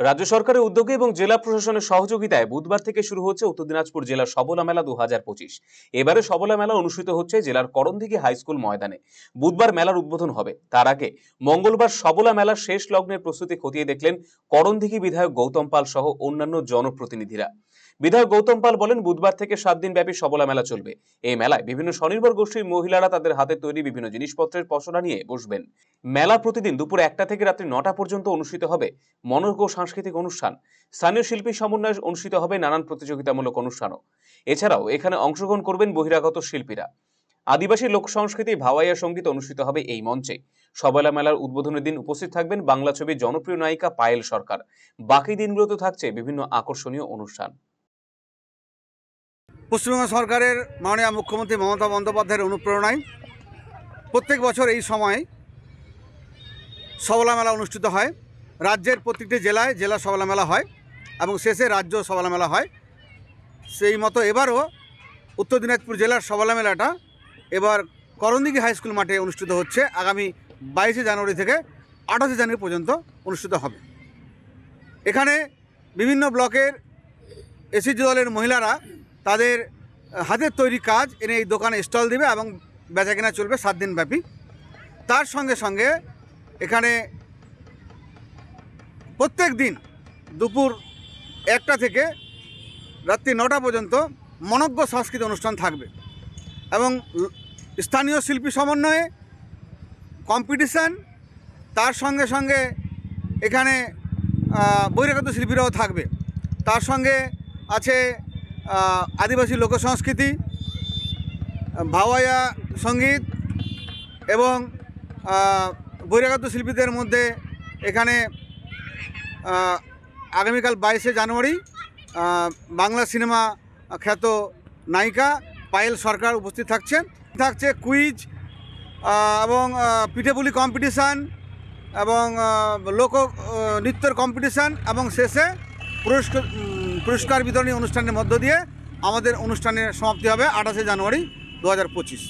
রাজ্য সরকারের উদ্যোগে এবং জেলা প্রশাসনের সহযোগিতায় বুধবার থেকে শুরু হচ্ছে উত্তর দিনাজপুর জেলার সবলা মেলা দু হাজার পঁচিশ। এবারে সবলা মেলা অনুষ্ঠিত হচ্ছে জেলার করণদিঘি হাই স্কুল ময়দানে। বুধবার মেলার উদ্বোধন হবে। তার আগে মঙ্গলবার সবলা মেলার শেষ লগ্নের প্রস্তুতি খতিয়ে দেখলেন করণদিঘি বিধায়ক গৌতম পাল সহ অন্যান্য জনপ্রতিনিধিরা। বিধায়ক গৌতম পাল বলেন, বুধবার থেকে সাত দিন ব্যাপী সবলা মেলা চলবে। এই মেলায় বিভিন্ন স্বনির্ভর গোষ্ঠীর মহিলারা তাদের হাতে তৈরি বিভিন্ন জিনিসপত্রের পসরা নিয়ে বসবেন। মেলা প্রতিদিন দুপুর একটা থেকে রাত্রি নটা পর্যন্ত অনুষ্ঠিত হবে মনোজ্ঞ সাংস্কৃতিক অনুষ্ঠান। স্থানীয় শিল্পী সমন্বয়ে অনুষ্ঠিত হবে নানান প্রতিযোগিতামূলক অনুষ্ঠানও। এছাড়াও এখানে অংশগ্রহণ করবেন বহিরাগত শিল্পীরা। আদিবাসী লোক সংস্কৃতি ভাওয়াইয়া সংগীত অনুষ্ঠিত হবে এই মঞ্চে। সবলা মেলার উদ্বোধনের দিন উপস্থিত থাকবেন বাংলা ছবির জনপ্রিয় নায়িকা পায়েল সরকার। বাকি দিনগুলোতে থাকছে বিভিন্ন আকর্ষণীয় অনুষ্ঠান। পশ্চিমবঙ্গ সরকারের মাননীয় মুখ্যমন্ত্রী মমতা বন্দ্যোপাধ্যায়ের অনুপ্রেরণায় প্রত্যেক বছর এই সময় সবলা মেলা অনুষ্ঠিত হয়। রাজ্যের প্রত্যেকটি জেলায় জেলা সবলা মেলা হয় এবং শেষে রাজ্য সবলা মেলা হয়। সেই মতো এবারও উত্তর দিনাজপুর জেলার সবলা মেলাটা এবার করণদিঘি হাই স্কুল মাঠে অনুষ্ঠিত হচ্ছে। আগামী বাইশে জানুয়ারি থেকে আঠাশে জানুয়ারি পর্যন্ত অনুষ্ঠিত হবে। এখানে বিভিন্ন ব্লকের এসিজি দলের মহিলারা তাদের হাতের তৈরি কাজ এনে এই দোকানে স্টল দিবে এবং বেচা কেনা চলবে সাত দিন ব্যাপী। তার সঙ্গে সঙ্গে এখানে প্রত্যেক দিন দুপুর একটা থেকে রাত্রি নটা পর্যন্ত মনজ্ঞ সাংস্কৃতিক অনুষ্ঠান থাকবে এবং স্থানীয় শিল্পী সমন্বয়ে কম্পিটিশান তার সঙ্গে সঙ্গে এখানে বহিরাগত শিল্পীরাও থাকবে। তার সঙ্গে আছে আদিবাসী লোক সংস্কৃতি, ভাওয়াইয়া সংগীত এবং বহিরাগত শিল্পীদের মধ্যে এখানে আগামীকাল বাইশে জানুয়ারি বাংলা সিনেমা খ্যাত নায়িকা পায়েল সরকার উপস্থিত থাকছেন। থাকছে কুইজ এবং পিঠেপুলি কম্পিটিশান এবং লোক নৃত্যের কম্পিটিশান এবং শেষে পুরস্কার পুরস্কার বিতরণী অনুষ্ঠানের মধ্য দিয়ে আমাদের অনুষ্ঠানের সমাপ্তি হবে আঠাশে জানুয়ারি দু হাজার পঁচিশ।